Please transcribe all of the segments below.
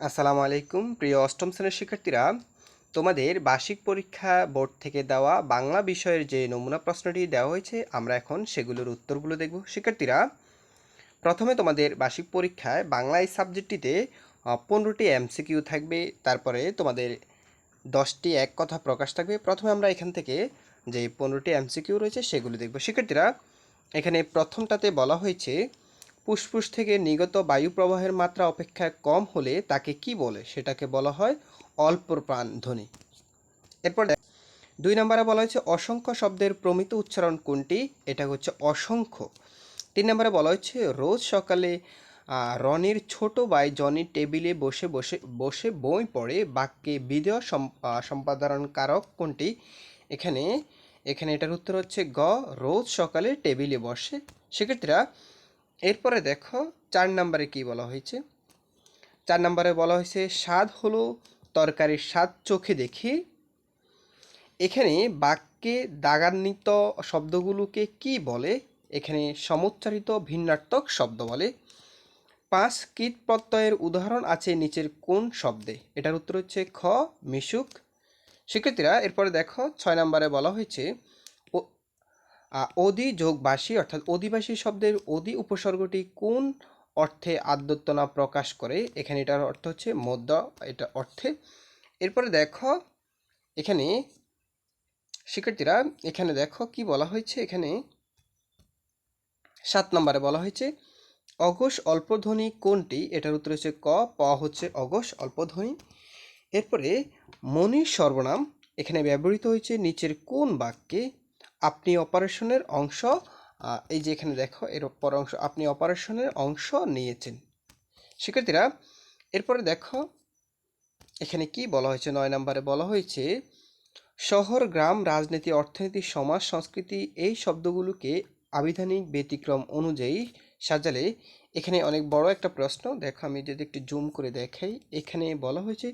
আসসালামু আলাইকুম। প্রিয় অষ্টম শ্রেণির শিক্ষার্থীরা, তোমাদের বার্ষিক পরীক্ষা বোর্ড থেকে দেওয়া বাংলা বিষয়ের যে নমুনা প্রশ্নটি দেওয়া হয়েছে, আমরা এখন সেগুলোর উত্তরগুলো দেখব। শিক্ষার্থীরা, প্রথমে তোমাদের বার্ষিক পরীক্ষায় বাংলা এই সাবজেক্টটিতে পনেরোটি এমসিকিউ থাকবে, তারপরে তোমাদের দশটি এক কথা প্রকাশ থাকবে। প্রথমে আমরা এখান থেকে যে পনেরোটি এমসিকিউ রয়েছে, সেগুলো দেখব। শিক্ষার্থীরা, এখানে প্রথমটাতে বলা হয়েছে ফুসফুস থেকে নিগত বায়ু প্রবাহের মাত্রা অপেক্ষা কম হলে তাকে কি বলে? সেটাকে বলা হয় অল্প প্রাণ ধ্বনি। এরপর দুই নম্বরে বলা হয়েছে অসংখ্য শব্দের প্রমিত উচ্চারণ কোনটি? এটা হচ্ছে অসংখ্য। তিন নম্বরে বলা হচ্ছে রোজ সকালে রনির ছোট ভাই জনি টেবিলে বসে বসে বসে বই পড়ে। বাক্যে বিদেয় সম্পাদন কারক কোনটি? এখানে এখানে এটার উত্তর হচ্ছে গ, রোজ সকালে টেবিলে বসে। সেক্ষেত্রে এরপরে দেখো চার নম্বরে কি বলা হয়েছে? চার নম্বরে বলা হয়েছে, স্বাদ হলো তরকারির স্বাদ চোখে দেখি। এখানে বাক্যে দাগান্বিত শব্দগুলোকে কি বলে? এখানে সমুচ্চারিত ভিন্নার্থক শব্দ বলে। পাঁচ কীট প্রত্যয়ের উদাহরণ আছে নিচের কোন শব্দে? এটার উত্তর হচ্ছে খ, মিশুক। শিক্ষার্থীরা এরপরে দেখো, ছয় নম্বরে বলা হয়েছে অদি যোগবাসী অর্থাৎ অধিবাসী শব্দের অদি উপসর্গটি কোন অর্থে আদ্যতনা প্রকাশ করে? এখানে এটার অর্থ হচ্ছে মধ্য এটা অর্থে। এরপরে দেখো, এখানে শিক্ষার্থীরা, এখানে দেখো কি বলা হয়েছে? এখানে সাত নম্বরে বলা হয়েছে, অঘোষ অল্পধ্বনি কোনটি? এটার উত্তর হচ্ছে ক, প হচ্ছে অঘোষ অল্পধ্বনি। এরপরে মনি সর্বনাম, এখানে ব্যবহৃত হয়েছে নিচের কোন বাক্যে? আপনি অপারেশনের অংশ এই যে এখানে দেখো, এর পর অংশ, আপনি অপারেশনের অংশ নিয়েছেন। শিক্ষার্থীরা, এরপরে দেখো, এখানে কি বলা হয়েছে? নয় নম্বরে বলা হয়েছে, শহর, গ্রাম, রাজনীতি, অর্থনীতি, সমাজ, সংস্কৃতি, এই শব্দগুলোকে আবিধানিক ব্যতিক্রম অনুযায়ী সাজালে, এখানে অনেক বড় একটা প্রশ্ন। দেখো, আমি যদি একটু জুম করে দেখাই, এখানে বলা হয়েছে,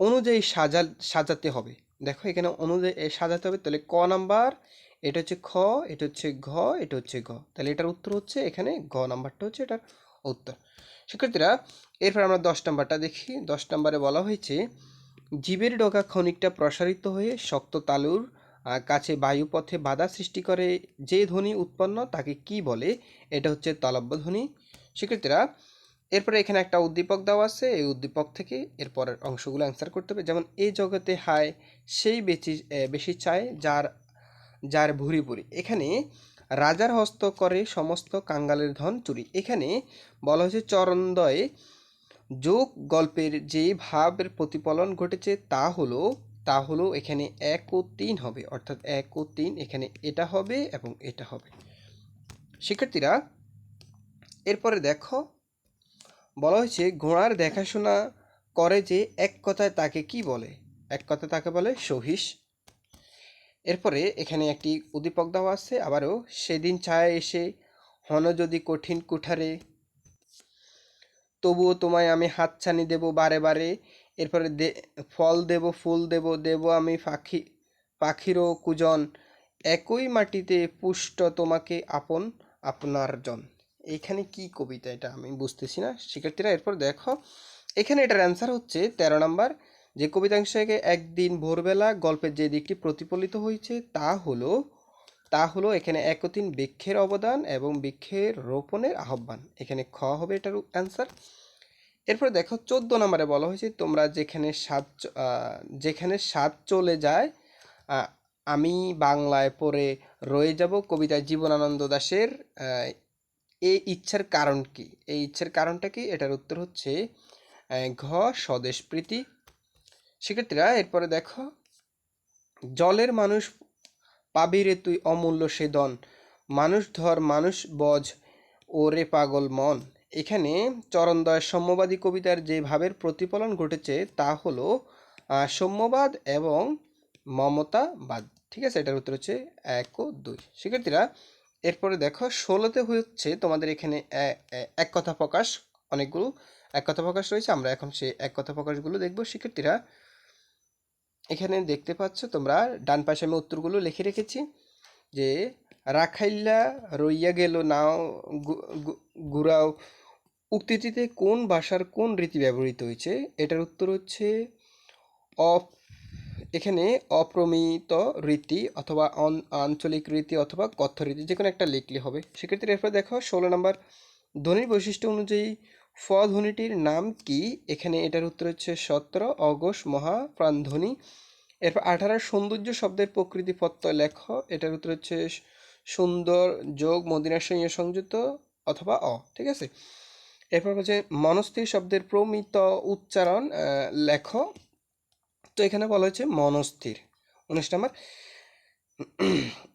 অনুযায়ী সাজা সাজাতে হবে। দেখো, এখানে অনুযায়ী সাজাতে হবে, তাহলে ক নাম্বার? এটা হচ্ছে খ, এটা হচ্ছে ঘ, এটা হচ্ছে গ। তাহলে এটার উত্তর হচ্ছে এখানে গ নাম্বারটা হচ্ছে এটার উত্তর। শিক্ষার্থীরা, এরপর আমরা দশ নাম্বারটা দেখি। দশ নাম্বারে বলা হয়েছে, জীবের ডগা ক্ষণিকটা প্রসারিত হয়ে শক্ত তালুর কাছে বায়ুপথে বাধা সৃষ্টি করে যে ধ্বনি উৎপন্ন তাকে কি বলে? এটা হচ্ছে তলব্য ধ্বনি। শিক্ষার্থীরা, এরপরে এখানে একটা উদ্দীপক দেওয়া আছে। এই উদ্দীপক থেকে এরপরের অংশগুলো অ্যান্সার করতে হবে। যেমন এই জগতে হায়, সেই বেশি বেশি চায়, যার যার ভুরি ভুরি। এখানে রাজার হস্ত করে সমস্ত কাঙ্গালের ধন চুরি। এখানে বলা হয়েছে চরণদয়ে যোগ গল্পের যে ভাবের প্রতিফলন ঘটেছে তা হলো তা হলো এখানে এক ও তিন হবে। অর্থাৎ এক ও তিন এখানে এটা হবে এবং এটা হবে। শিক্ষার্থীরা, এরপরে দেখো, বলা হয়েছে ঘোড়ার দেখাশোনা করে যে এক কথায় তাকে কি বলে? এক কথায় তাকে বলে সহিস এরপরে এখানে একটি উদ্দীপক দেওয়া আছে, আবারও সেদিন ছায়া এসে হন যদি কঠিন কুঠারে। তবুও তোমায় আমি হাতছানি দেব বারে বারে, এরপরে দে, ফল দেব, ফুল দেব দেব আমি পাখি, পাখিরও কুজন। একই মাটিতে পুষ্ট তোমাকে আপন, আপনার জন। এইখানে কি কবিতা এটা? আমি বুঝতেছি না। শিক্ষার্থীরা, এরপর দেখো। এখানে এটার অ্যান্সার হচ্ছে তেরো নাম্বার। যে কবিতাংশকে একদিন ভোরবেলা গল্পের যে দিকটি প্রতিফলিত হয়েছে তা হলো তা হলো এখানে একতিন বৃক্ষের অবদান এবং বৃক্ষের রোপণের আহ্বান। এখানে খ হবে এটার অ্যান্সার এরপরে দেখো চোদ্দ নম্বরে বলা হয়েছে তোমরা যেখানে স্বাদ যেখানে স্বাদ চলে যায় আমি বাংলায় পড়ে রয়ে যাব কবিতায় জীবনানন্দ আহ, এই ইচ্ছার কারণ কি? এই ইচ্ছার কারণটা কি? এটার উত্তর হচ্ছে ঘ স্বদেশ প্রীতি শিক্ষার্থীরা এরপরে দেখো, জলের মানুষ পাবি রে তুই অমূল্য সেদন মানুষ ধর, মানুষ বজ, ওরে পাগল মন। এখানে চরণদয় সাম্যবাদী কবিতার যে ভাবের প্রতিফলন ঘটেছে, তা হলো সাম্যবাদ এবং মমতাবাদ ঠিক আছে, এটার উত্তর হচ্ছে এক ও দুই। শিক্ষার্থীরা, এরপরে দেখো, ষোলোতে হচ্ছে তোমাদের এখানে এক কথা প্রকাশ, অনেকগুলো এক কথা প্রকাশ রয়েছে। আমরা এখন সেই এক কথা প্রকাশগুলো দেখব। শিক্ষার্থীরা এখানে দেখতে পাচ্ছ তোমরা, ডান পাশে আমি উত্তরগুলো লিখে রেখেছি, যে রাখাইল্লা রইয়া গেল, নাও গু- উক্তিটিতে কোন ভাষার কোন রীতি ব্যবহৃত হয়েছে? এটার উত্তর হচ্ছে অপ, এখানে অপ্রমিত রীতি অথবা আঞ্চলিক রীতি অথবা কথ্য রীতি যে কোনো একটা লিখলে হবে। সেক্ষেত্রে এরপর দেখো, ষোলো নম্বর, ধ্বনির বৈশিষ্ট্য অনুযায়ী ফ ধ্বনিটির নাম কি? এখানে এটার উত্তর হচ্ছে সত্র অঘোষ মহা প্রাণধ্বনি। এরপর আঠারো সৌন্দর্য শব্দের প্রকৃতি প্রত্যয় লেখ। এটার উত্তর হচ্ছে সুন্দর, যোগ মদিনার সঙ্গে সংযুক্ত অথবা অ, ঠিক আছে? এরপর হচ্ছে মনস্থির শব্দের প্রমিত উচ্চারণ লেখ। তো এখানে বলা হয়েছে মনস্থির। উনিশ নম্বর।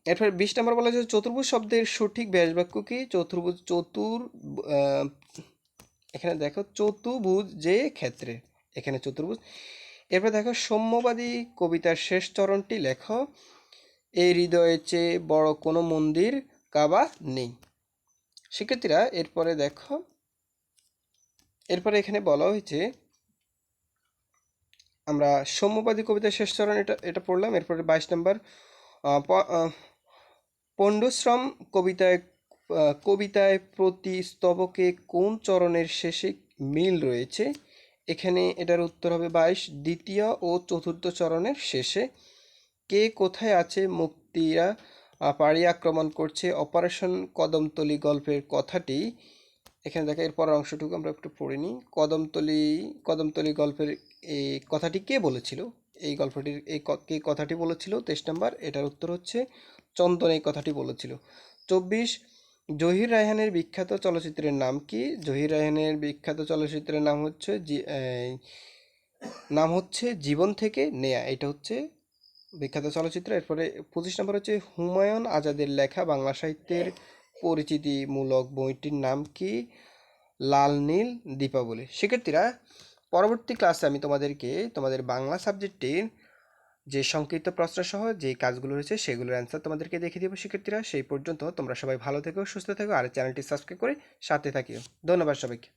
এরপর বিশ নম্বর বলা হয়েছে চতুর্ভুজ শব্দের সঠিক ব্যাস বাক্য কি? চতুর্ভুজ, চতুর এখানে দেখো চতুর্ভুজ যে ক্ষেত্রে, এখানে চতুর্ভুজ। এরপর দেখো সৌম্যবাদী কবিতার শেষ চরণটি লেখ এই হৃদয়ের চেয়ে বড় কোনো মন্দির কাবা নেই। শিক্ষার্থীরা, এরপরে দেখো, এরপরে এখানে বলা হয়েছে, আমরা সৌম্যবাদী কবিতার শেষ চরণ এটা এটা পড়লাম। এরপরে বাইশ নম্বর পণ্ডশ্রম কবিতায় কবিতায় প্রতি স্তবকে কোন চরণের শেষে মিল রয়েছে? এখানে এটার উত্তর হবে বাইশ, দ্বিতীয় ও চতুর্থ চরণের শেষে। কে কোথায় আছে? মুক্তিরা পাড়ি আক্রমণ করছে। অপারেশন কদমতলি গল্পের কথাটি এখানে দেখা, এরপর অংশটুকু আমরা একটু পড়ে নিই। কদমতলি কদমতলি গল্পের এই কথাটি কে বলেছিল? এই গল্পটির এই কে কথাটি বলেছিল? তেইশ নম্বর, এটার উত্তর হচ্ছে চন্দন এই কথাটি বলেছিল। চব্বিশ জহির রায়হানের বিখ্যাত চলচ্চিত্রের নাম কি? জহির রায়হানের বিখ্যাত চলচ্চিত্রের নাম হচ্ছে নাম হচ্ছে জীবন থেকে নেয়া। এটা হচ্ছে বিখ্যাত চলচ্চিত্র। এরপরে পঁচিশ নম্বর হচ্ছে হুমায়ুন আজাদের লেখা বাংলা সাহিত্যের পরিচিতিমূলক বইটির নাম কি? লাল নীল দীপাবলি। শিক্ষার্থীরা, পরবর্তী ক্লাসে আমি তোমাদেরকে তোমাদের বাংলা সাবজেক্টের যে সংক্ষিপ্ত প্রশ্ন সহ যে কাজগুলো রয়েছে সেগুলোর অ্যান্সার তোমাদেরকে দেখিয়ে দেবো শিক্ষার্থীরা। সেই পর্যন্ত তোমরা সবাই ভালো থেকো, সুস্থ থেকো, আর চ্যানেলটি সাবস্ক্রাইব করে সাথে থাকিও। ধন্যবাদ সবাইকে।